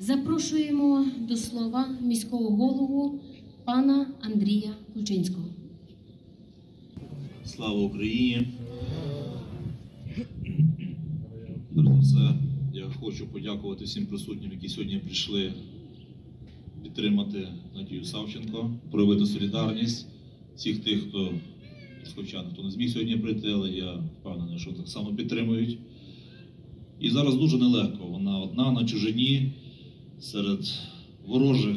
Запрошуємо до слова міського голову пана Андрія Лучинського. Слава Україні! Перш за все, я хочу подякувати всім присутнім, які сьогодні прийшли підтримати Надію Савченко, проявити солідарність всіх тих, хто сковчан, хто не зміг сьогодні прийти, але я впевнений, що так само підтримують. І зараз дуже нелегко. Вона одна на чужині серед ворожих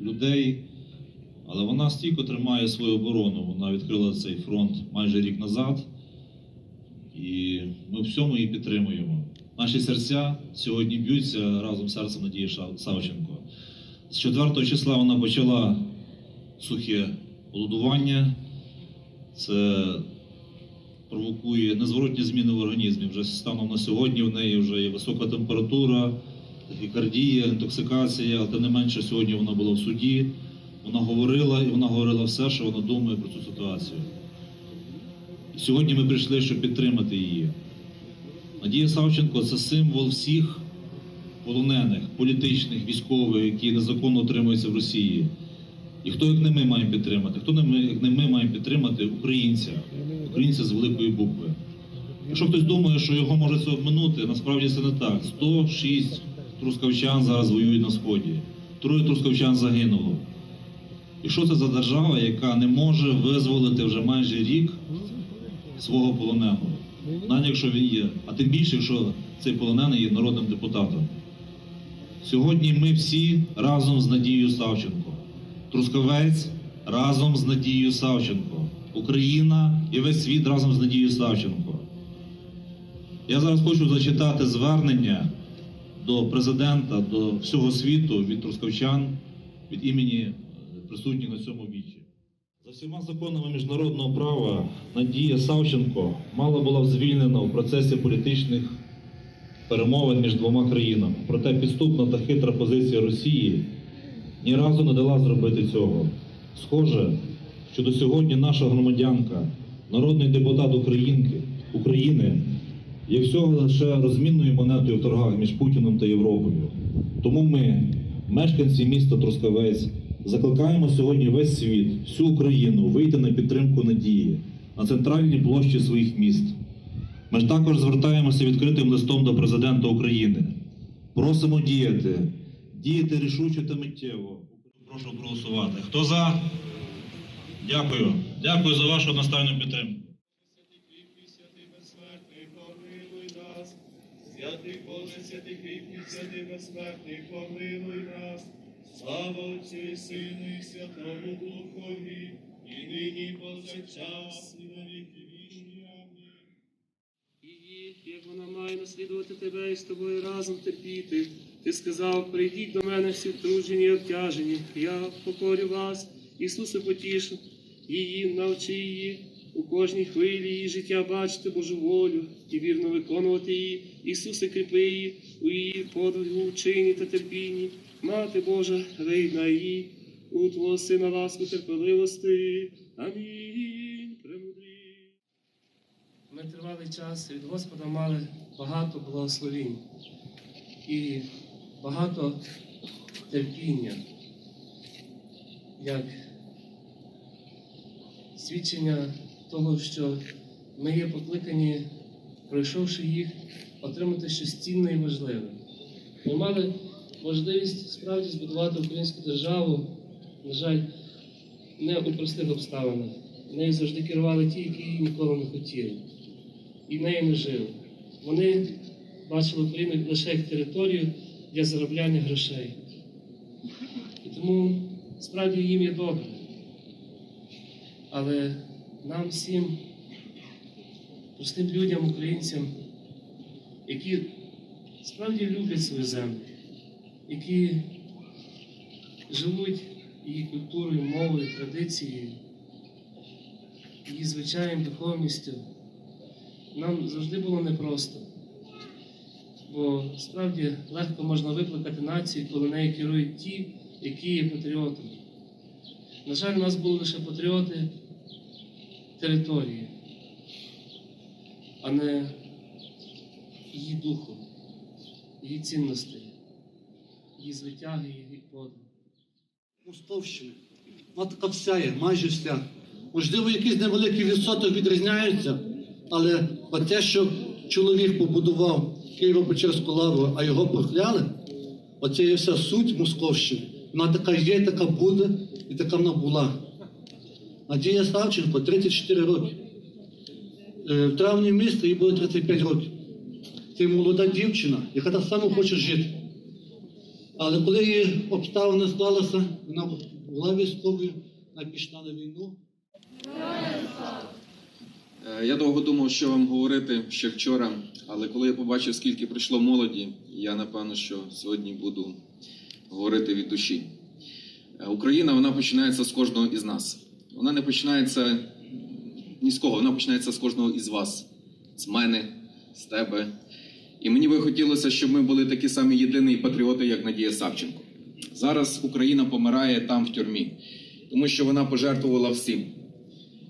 людей. Але вона стійко тримає свою оборону. Вона відкрила цей фронт майже рік назад, і ми всьому її підтримуємо. Наші серця сьогодні б'ються разом з серцем Надії Савченко. З 4 числа вона почала сухе голодування. Це провокує незворотні зміни в організмі. Вже станом на сьогодні в неї вже є висока температура, тахікардія, інтоксикація, але тим не менше сьогодні вона була в суді. Вона говорила і вона говорила все, що вона думає про цю ситуацію. І сьогодні ми прийшли, щоб підтримати її. Надія Савченко це символ всіх полонених, політичних, військових, які незаконно утримуються в Росії. І хто як не ми маємо підтримати? Хто не ми, як не ми маємо підтримати українця, українця з великої букви. Якщо хтось думає, що його може це обминути, насправді це не так. 106 трускавчан зараз воюють на сході. Троє трускавчан загинуло. І що це за держава, яка не може визволити вже майже рік свого полоненого, навіть якщо він є, а тим більше, якщо цей полонений є народним депутатом. Сьогодні ми всі разом з Надією Савченко. Трускавець разом з Надією Савченко. Україна і весь світ разом з Надією Савченко. Я зараз хочу зачитати звернення до президента, до всього світу від трускавчан від імені е, присутніх на цьому вічі. За всіма законами міжнародного права Надія Савченко мала була звільнена в процесі політичних перемовин між двома країнами. Проте підступна та хитра позиція Росії ні разу не дала зробити цього. Схоже, що до сьогодні наша громадянка, народний депутат Українки, України, є всього лише розмінною монетою в торгах між Путіном та Європою. Тому ми, мешканці міста Трускавець, закликаємо сьогодні весь світ, всю Україну вийти на підтримку надії на центральній площі своїх міст. Ми ж також звертаємося відкритим листом до президента України. Просимо діяти, діяти рішуче та миттєво. Прошу проголосувати. Хто за? Дякую. Дякую за вашу одностайну підтримку. Безсмертний, помилуй нас. Святий Боже, святий кріпкий, святий безсмертний, помилуй нас. Слава Отцю і Сину і Святому Духові, і нині і повсякчас, і на віки вічні. Її, як вона має наслідувати тебе і з тобою разом терпіти. Ти сказав, прийдіть до мене всі втружені і обтяжені, я покорю вас, Ісусе потішу, її, навчи її, у кожній хвилі її життя бачити Божу волю і вірно виконувати її. Ісусе, кріпи її у її подвигу, вчині та терпінні. Мати Божа, вийна її, у Твого Сина ласку терпеливости. Амінь. Премудрій. Ми тривалий час від Господа мали багато благословінь і багато терпіння, як свідчення того, що ми є покликані, пройшовши їх, отримати щось цінне і важливе. Ми мали можливість справді збудувати українську державу, на жаль, не у простих обставинах. Нею завжди керували ті, які її ніколи не хотіли і нею не жили. Вони бачили Україну лише як територію для заробляння грошей. І тому справді їм є добре. Але нам всім, простим людям, українцям, які справді люблять свою землю, які живуть її культурою, мовою, традицією, її звичаєм, духовністю, нам завжди було непросто. Бо справді легко можна викликати націю, коли нею керують ті, які є патріотами. На жаль, у нас були лише патріоти території, а не її духу, її цінностей, її звитяги і подвиг. Московщини. Вона така вся є, майже вся. Можливо, якийсь невеликий відсоток відрізняються, але те, що чоловік побудував Києво-Печерську лавру, а його прокляли, оце є вся суть Московщини. Вона така є, така буде і така вона була. Надія Савченко 34 роки. Е, В травні місяці їй буде 35 років. Це молода дівчина, яка так само хоче жити. Але коли її обставини склалися, вона була військовою, вона пішла на війну. Е, Я довго думав, що вам говорити ще вчора, але коли я побачив, скільки прийшло молоді, я напевно, що сьогодні буду говорити від душі. Е, Україна вона починається з кожного із нас. Вона не починається ні з кого, вона починається з кожного із вас, з мене, з тебе. І мені би хотілося, щоб ми були такі самі єдині патріоти, як Надія Савченко. Зараз Україна помирає там в тюрмі, тому що вона пожертвувала всім.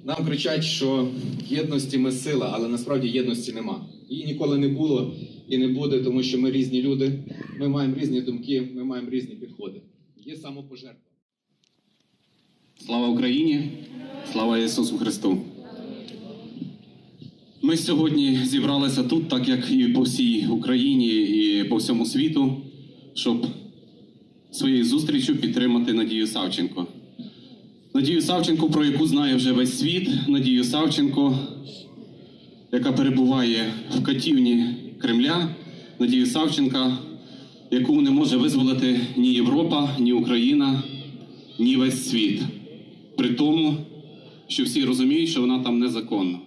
Нам кричать, що єдності ми сила, але насправді єдності нема. Її ніколи не було і не буде, тому що ми різні люди, ми маємо різні думки, ми маємо різні підходи. Є самопожертва. Слава Україні! Слава Ісусу Христу! Ми сьогодні зібралися тут, так як і по всій Україні, і по всьому світу, щоб своєю зустрічю підтримати Надію Савченко. Надію Савченко, про яку знає вже весь світ, Надію Савченко, яка перебуває в катівні Кремля, Надію Савченка, яку не може визволити ні Європа, ні Україна, ні весь світ. При тому, що всі розуміють, що вона там незаконна.